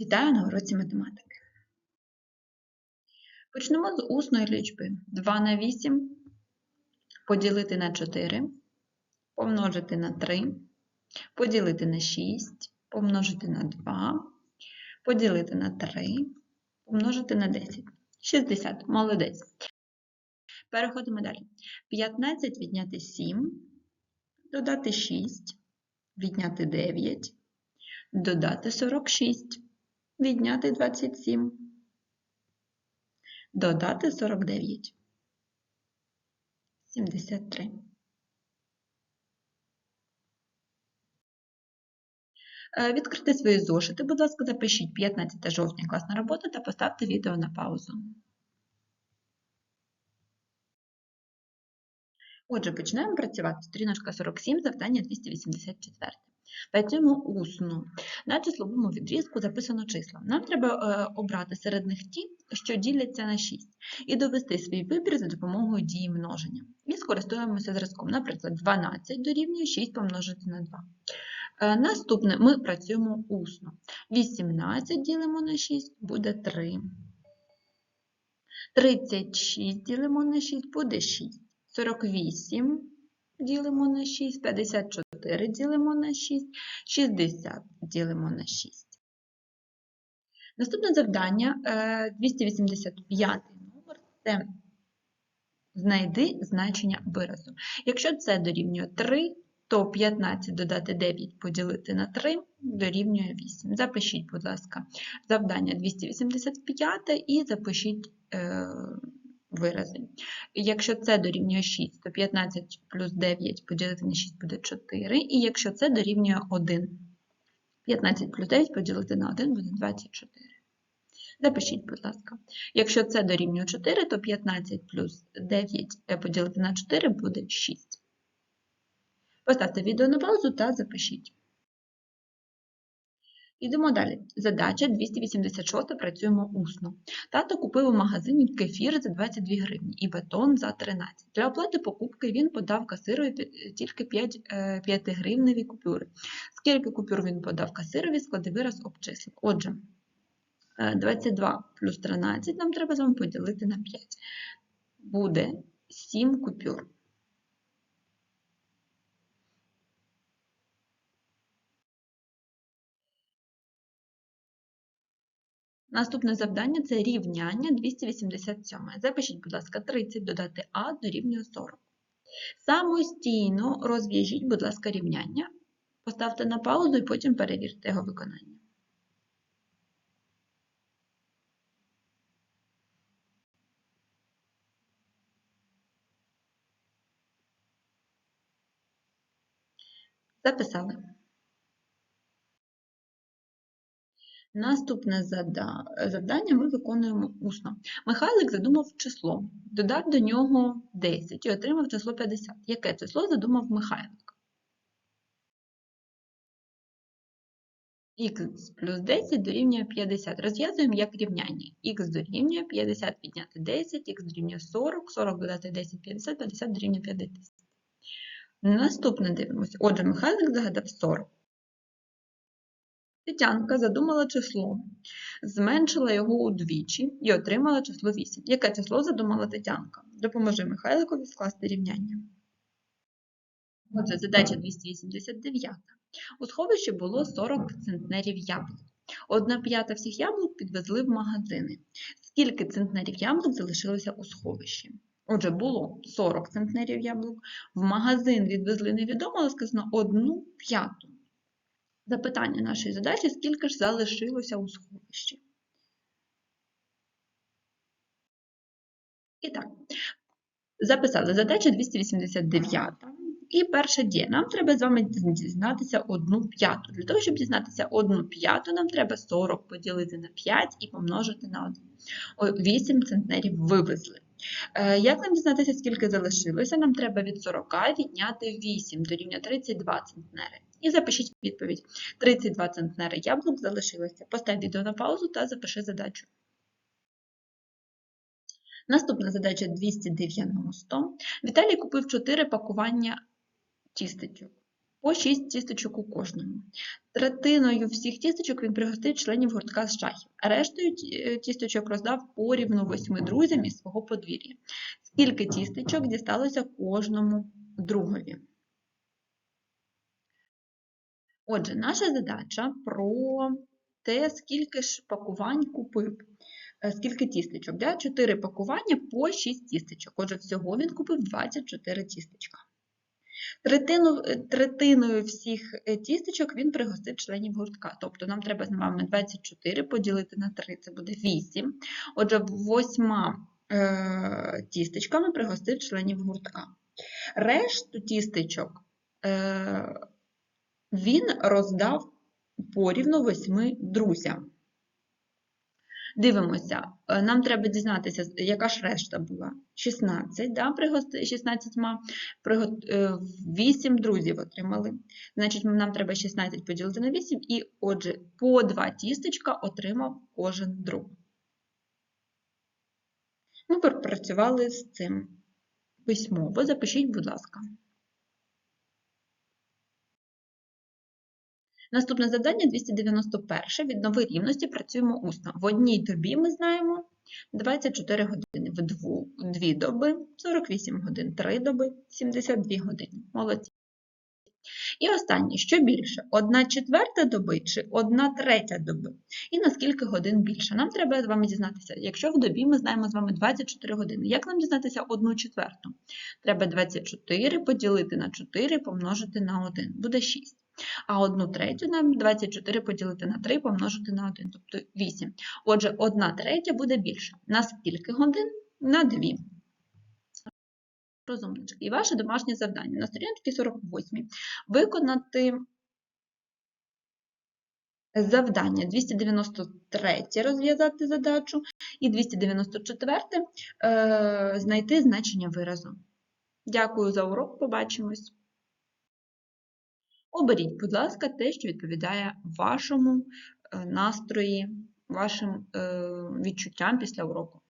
Вітаю на уроці математики. Почнемо з усної лічби 2 на 8 поділити на 4, помножити на 3, поділити на 6, помножити на 2, поділити на 3, помножити на 10. 60. Молодець. Переходимо далі. 15 відняти 7, додати 6, відняти 9, додати 46, відняти 27, додати 49, 73. Е, Відкрити свої зошити, будь ласка, запишіть 15 жовтня класна робота та поставте відео на паузу. Отже, починаємо працювати. Сторіночка 47, завдання 284. Працюємо усно. На числовому відрізку записано числа. Нам треба е, обрати серед них ті, що діляться на 6, і довести свій вибір за допомогою дії множення. І скористуємося зразком. Наприклад, 12 дорівнює 6 помножити на 2. Е, наступне ми працюємо усно. 18 ділимо на 6 буде 3. 36 ділимо на 6 буде 6. 48 ділимо на 6, 54 ділимо на 6, 60 ділимо на 6. Наступне завдання 285 номер це знайди значення виразу. Якщо це дорівнює 3, то 15 додати 9 поділити на 3 дорівнює 8. Запишіть, будь ласка, завдання 285 і запишіть е, вирази. Якщо це дорівнює 6, то 15 плюс 9 поділити на 6 буде 4. І якщо це дорівнює 1, 15 плюс 9 поділити на 1 буде 24. Запишіть, будь ласка. Якщо це дорівнює 4, то 15 плюс 9 поділити на 4 буде 6. Поставте відео на паузу та запишіть. Йдемо далі. Задача 286 працюємо усно. Тато купив у магазині кефір за 22 гривні і бетон за 13. Для оплати покупки він подав касирові тільки 5, 5 гривневі купюри. Скільки купюр він подав касирові, склади вираз обчислив. Отже, 22 плюс 13 нам треба з вами поділити на 5. Буде 7 купюр. Наступне завдання це рівняння 287. Запишіть, будь ласка, 30 додати А дорівнює 40. Самостійно розв'яжіть, будь ласка, рівняння. Поставте на паузу і потім перевірте його виконання. Записали. Наступне завдання ми виконуємо усно. Михайлик задумав число, додав до нього 10 і отримав число 50. Яке число задумав Михайлик? Х плюс 10 дорівнює 50. Розв'язуємо як рівняння. Х дорівнює 50 підняти 10, х дорівнює 40, 40 додати 10, 50, 50 дорівнює 50. Наступне дивимося. Отже, Михайлик загадав 40. Тетянка задумала число, зменшила його удвічі і отримала число 8. Яке число задумала Тетянка? Допоможи Михайликові скласти рівняння. Отже, задача 289. У сховищі було 40 центнерів яблук. Одна п'ята всіх яблук підвезли в магазини. Скільки центнерів яблук залишилося у сховищі? Отже, було 40 центнерів яблук. В магазин відвезли невідомо, але сказано одну п'яту. Запитання нашої задачі, скільки ж залишилося у сховищі. І так, записали задачу 289. І перша дія. Нам треба з вами дізнатися одну п'яту. Для того, щоб дізнатися одну п'яту, нам треба 40 поділити на 5 і помножити на 1. 8 центнерів вивезли. Як нам дізнатися, скільки залишилося? Нам треба від 40 відняти 8 дорівнює 32 центнери. І запишіть відповідь. 32 центнери яблук залишилося. Постав відео на паузу та запиши задачу. Наступна задача 290. Віталій купив 4 пакування тістечок. по 6 тісточок у кожному. Третиною всіх тісточок він пригостив членів гуртка з шахів, а рештою е, тісточок роздав порівну восьми друзям із свого подвір'я. Скільки тістечок дісталося кожному другові? Отже, наша задача про те, скільки ж пакувань купив, е, скільки тістечок. Да? 4 пакування по 6 тістечок. Отже, всього він купив 24 тістечка. Третину, е, третиною всіх е, тістечок він пригостив членів гуртка. Тобто нам треба з вами 24 поділити на 3, це буде 8. Отже, восьма е, тістечками пригостив членів гуртка. Решту тістечок е, він роздав порівну восьми друзям. Дивимося, е, нам треба дізнатися, яка ж решта була. 16, да, пригости, 16 8 друзів отримали. Значить, нам треба 16 поділити на 8, і отже, по 2 тістечка отримав кожен друг. Ми пропрацювали з цим письмово. Запишіть, будь ласка. Наступне завдання 291. Віднови рівності працюємо усно. В одній добі ми знаємо 24 години, в дву, дві доби 48 годин, три доби 72 години. Молодці. І останнє, що більше? Одна четверта доби чи одна третя доби? І на скільки годин більше? Нам треба з вами дізнатися. Якщо в добі ми знаємо з вами 24 години, як нам дізнатися одну четверту? Треба 24 поділити на 4 помножити на 1. Буде 6. А одну третю нам 24 поділити на 3 помножити на 1, тобто 8. Отже, 1 третя буде більше. На скільки годин? На 2. Розумнички. І ваше домашнє завдання на сторінці 48 виконати завдання 293 розв'язати задачу і 294 е, знайти значення виразу. Дякую за урок, побачимось. Оберіть, будь ласка, те, що відповідає вашому е, настрої, вашим е, відчуттям після уроку.